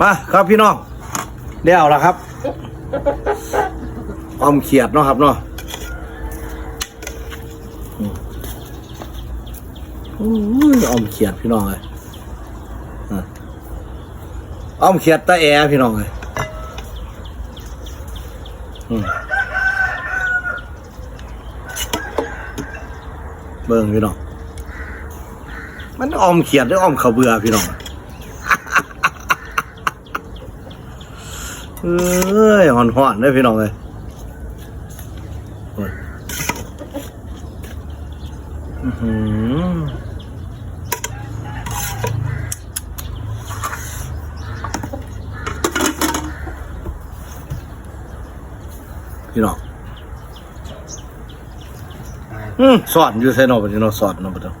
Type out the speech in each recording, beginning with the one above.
มาครับพี่น้องเดี๋ยวละครับออมเขียดเนาะครับเนาะอืมอุ้อมเขียดพี่น้องเลยอะอมเขียดตาแอพี่น้องเลยเบิ่งพี่น้อง มันออมเขียดหรือออมขาวเบื่อพี่น้อง เอ้ยหอนหอนๆเลยพี่น้องเลยพี่น้องอืมสอนอยู่ใส่นอกพี่น้องสอนนอกพี่น้อง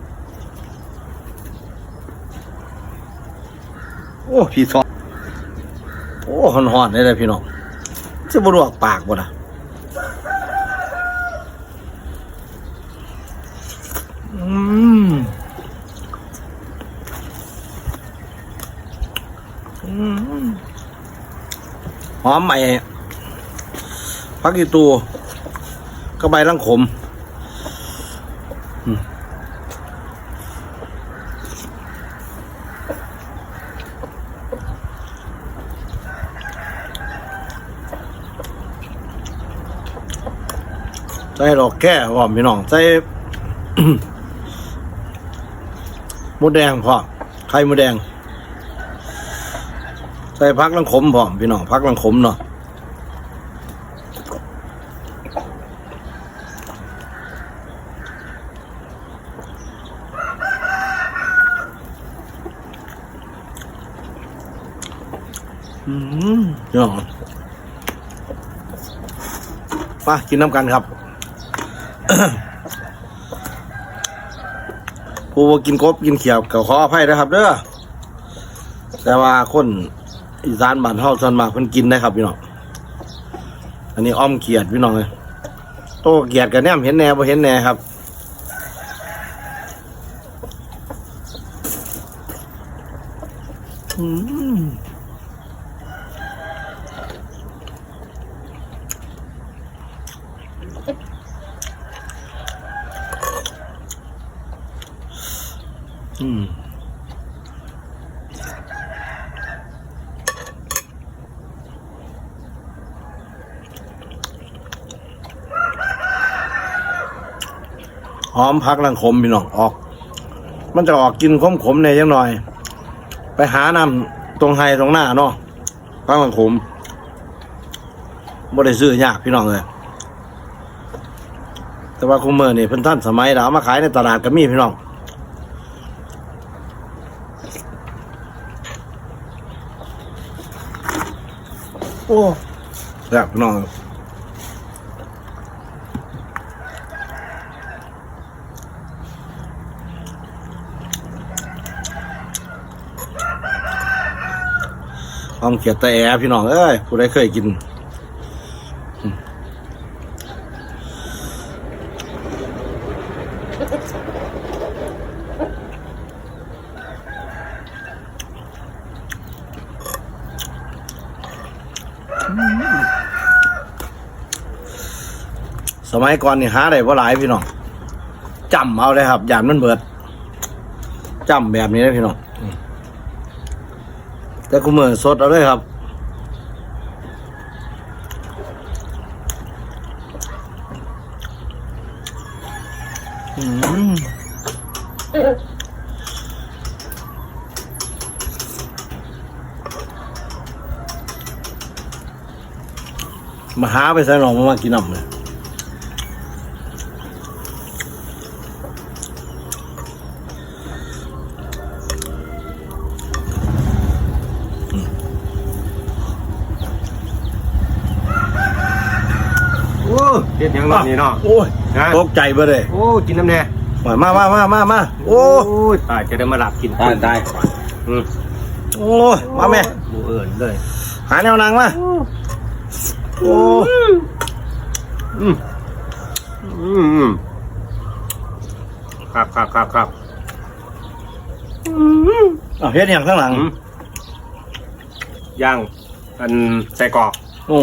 โอ้พี่สอน โอ้หอนหอนๆเลยเลยพี่น้องจะบรวกปากบ่นะอืมอืมหอมใหม่พักอีตูก็ใบลังขม ใส่ดอกแก้หอมพี่น้องใส่มดแดงพอไข่มดแดง ใส่พักลังขมพร้อพี่น้องพักลังขมเนาะอืมพี่น้องมากินน้ำกันครับ ผู้บ่กินกบกินเขียวก็ขออภัยนะครับ เด้อแต่ว่าคนอีสานบ้านเฮาส่วนมากเพิ่นกินนะครับพี่น้องอันนี้อ้อมเขียดพี่น้องเลยโตเขียดกันแนมเห็นแน่บ่เห็นแน่ครับอืม อืมหอมพักลังขมพี่น้องออก มันจะออกกินขมขมในยังหน่อย ไปหาน้ำตรงไฮตรงหน้าเนาะพักลังขมบ่ได้ซื้อยากพี่น้องเลยแต่ว่าคุมเมอร์นี่เพิ่นท่านสมัยเอามาขายในตลาดก็มีพี่น้อง โอ้แซ่บพี่น้องหอมเขียดแต่แอพี่น้องเอ้ยผู้ใดเคยกิน มสมัยก่อนนี่หาได้บ่หลายพี่น้องจำเอาเลยครับยานมันเบิดจำแบบนี้เลยพี่น้องแต่กูมือนสดเอาเลยครับมมาหาไปใส่หนองมามากินน้ำเลย โอ้ เด็ดหยังนอนนี่เนาะโอ้ยฮะตกใจไปเลยโอ้กินน้ำแน่มามามามามามาโอ้ยตายจะได้มาหลับกินได้ได้อืมโอ้ยมาแม่บูเอิญเลยหาแนวนางมาโอ้อืมอืมอืมครับครับครับครับเอาเฮ็ดอย่างข้างหลังอืมย่างอันใส่กรอกโอ้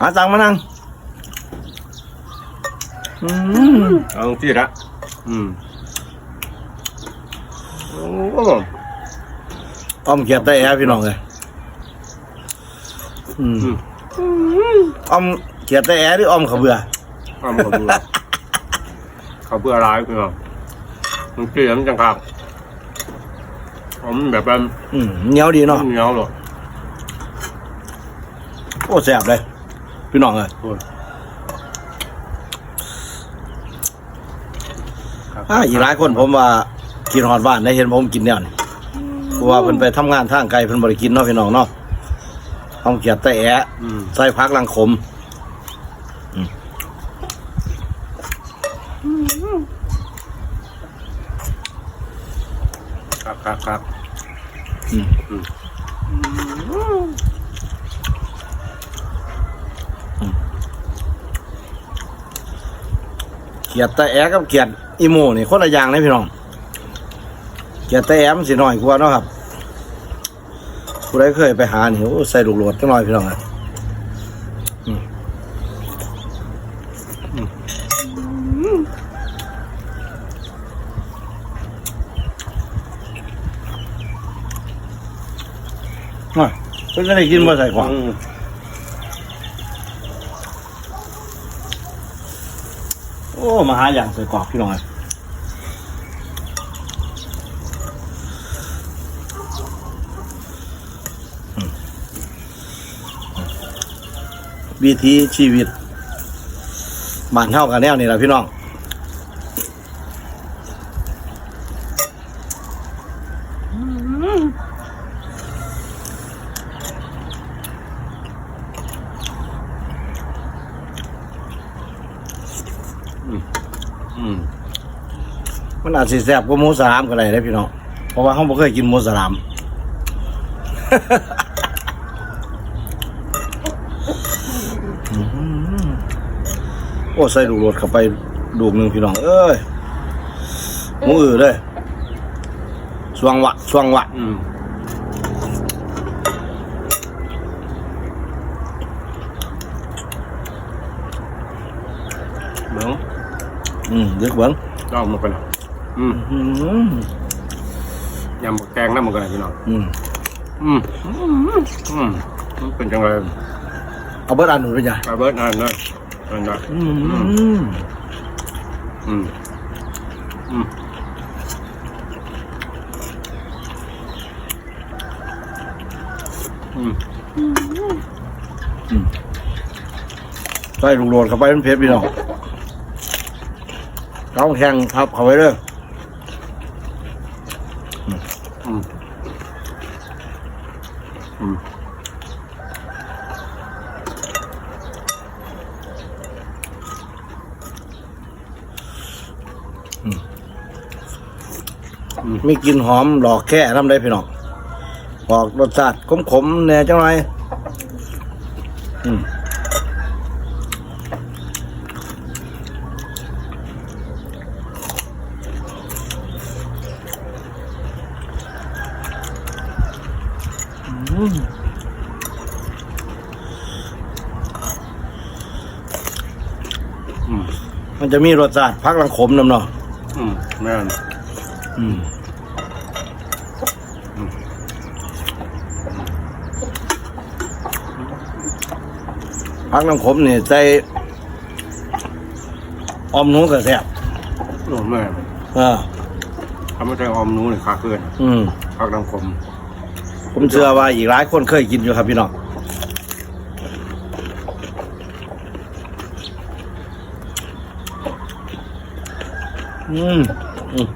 หาตังค์มานั่งอืมเอาที่ละอืมโอ้อ้อมเขียดได้แอพี่น้องเลยอืมอืมอ้อมเขียดได้แอหรืออ้อมเขาเบื่อข้าวเบื่อข้าวเบื่อร้ายเพื่อนมันเกลี่ยมนจังครับผมแบบแบบอืมเหนียวดีเนาะเหนียวหรอโอ้แซ่บเลย พี่น้องเลยโอ้ยครับอ่าอีกหลายคนผมว่ากินหอดบ้านได้เห็นผมกินเนี่ยนี่เพราะว่าเพิ่นไปทำงานทางไกลเพิ่นบ่ได้กินเนาะพี่น้องเนาะอ้อมเขียดได้แออืมใส่พักลังขมครับครับครับอืมอืม เขียดต่แอกับเขียดอีโมนี่คนละอย่างเลยพี่น้องเขียดต่แอมันสิน้อยกว่าเนาะครับผู้ใดเคยไปหานี่โอ้ใส่ลูกโหลดจังน้อยพี่น้องอะอืมอืมน่ะเพิ่นก็ได้กินบ่ใส่ของ โอ้มาหาอย่างใส่กรอกพี่น้องวิธีชีวิตบ้านเท่ากันแนวนี่แหละพี่น้อง อาจสิแซ่บกว่าหมูสลามก็ได้เด้อพี่น้องเพราะว่าเขาบ่เคยกินหมูสลามโอ้ใส่ลูกโดดเข้าไปดูกหนึ่งพี่น้อง เอ้ยหมูอื่นเลยสวงวะสวงวะอืมเบิ้งอืมเด็กเบิ้งลองมากัน อืมอื้อหือยำบักแกงน้ำมันกันพี่น้องอืมอืมอืมอืมมันเป็นจังไรเอาเบิดอันหนูไปจ้ะปลาเบิร์ดนั่นเลยนั่นเลยอืมอืมอืมอืมอืมใส่ลูกโดดเข้าไปมันเผ็ดพี่น้องเราแข่งทับเข้าไปเด้อ อืม อื มมีกลิ่นหอมหลอกแค่ทำได้พี่น้องออกรสชาติขมๆแน่จังไรอืม อืมอืมมันจะมีรสชาติพักลังขมนำเนาะอืมแม่นอืมพักน้ำขมนี่ใส่ออมหนูกระแซบโอ้แม่นเออทำให้ใจออมหนู้นี่คาเกินอืม พักน้ำคม ผมเชื่อว่าอีกหลายคนเคยกินอยู่ครับพี่น้องอืมอืม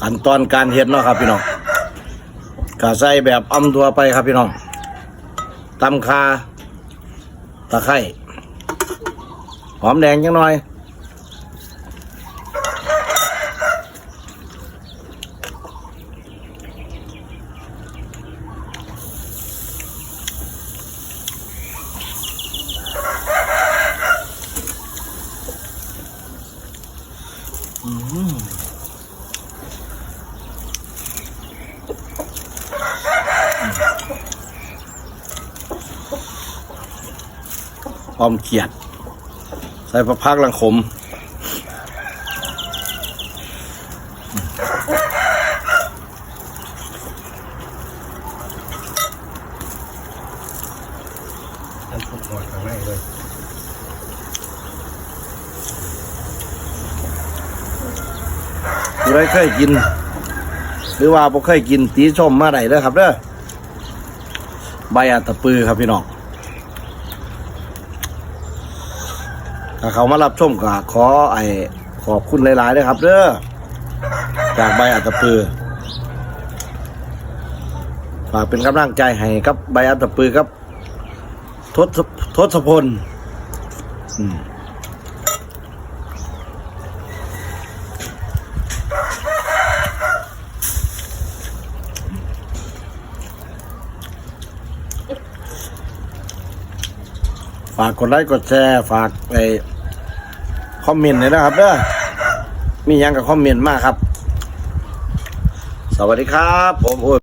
ขั้นตอนการเฮ็ดเนาะครับพี่น้อง กะใส่แบบอมตัวไปครับพี่น้องตำคาตะไคร้หอมแดงจังหน่อย ออมเขียด ใส่ผักพักลังขมท่านพูดหมดข้างในเลยผู้ใดเคยกิน หรือว่าบ่เคยกินตีชมมาได้เด้อครับเด้อใบอัตตปือครับพี่น้อง ถ้าเขามารับชมก็ขอไอ้ขอบคุณหลายๆเด้อครับเด้อจากใบอัตปือฝากเป็นกำลังใจให้กับใบอัตปือครับทศทศพลฝากกดไลค์กดแชร์ ฝากไอ อมเมนต์เลยนะครับเด้อมียังกับคอมเมนต์มากครับ สวัสดีครับ ผมโอ้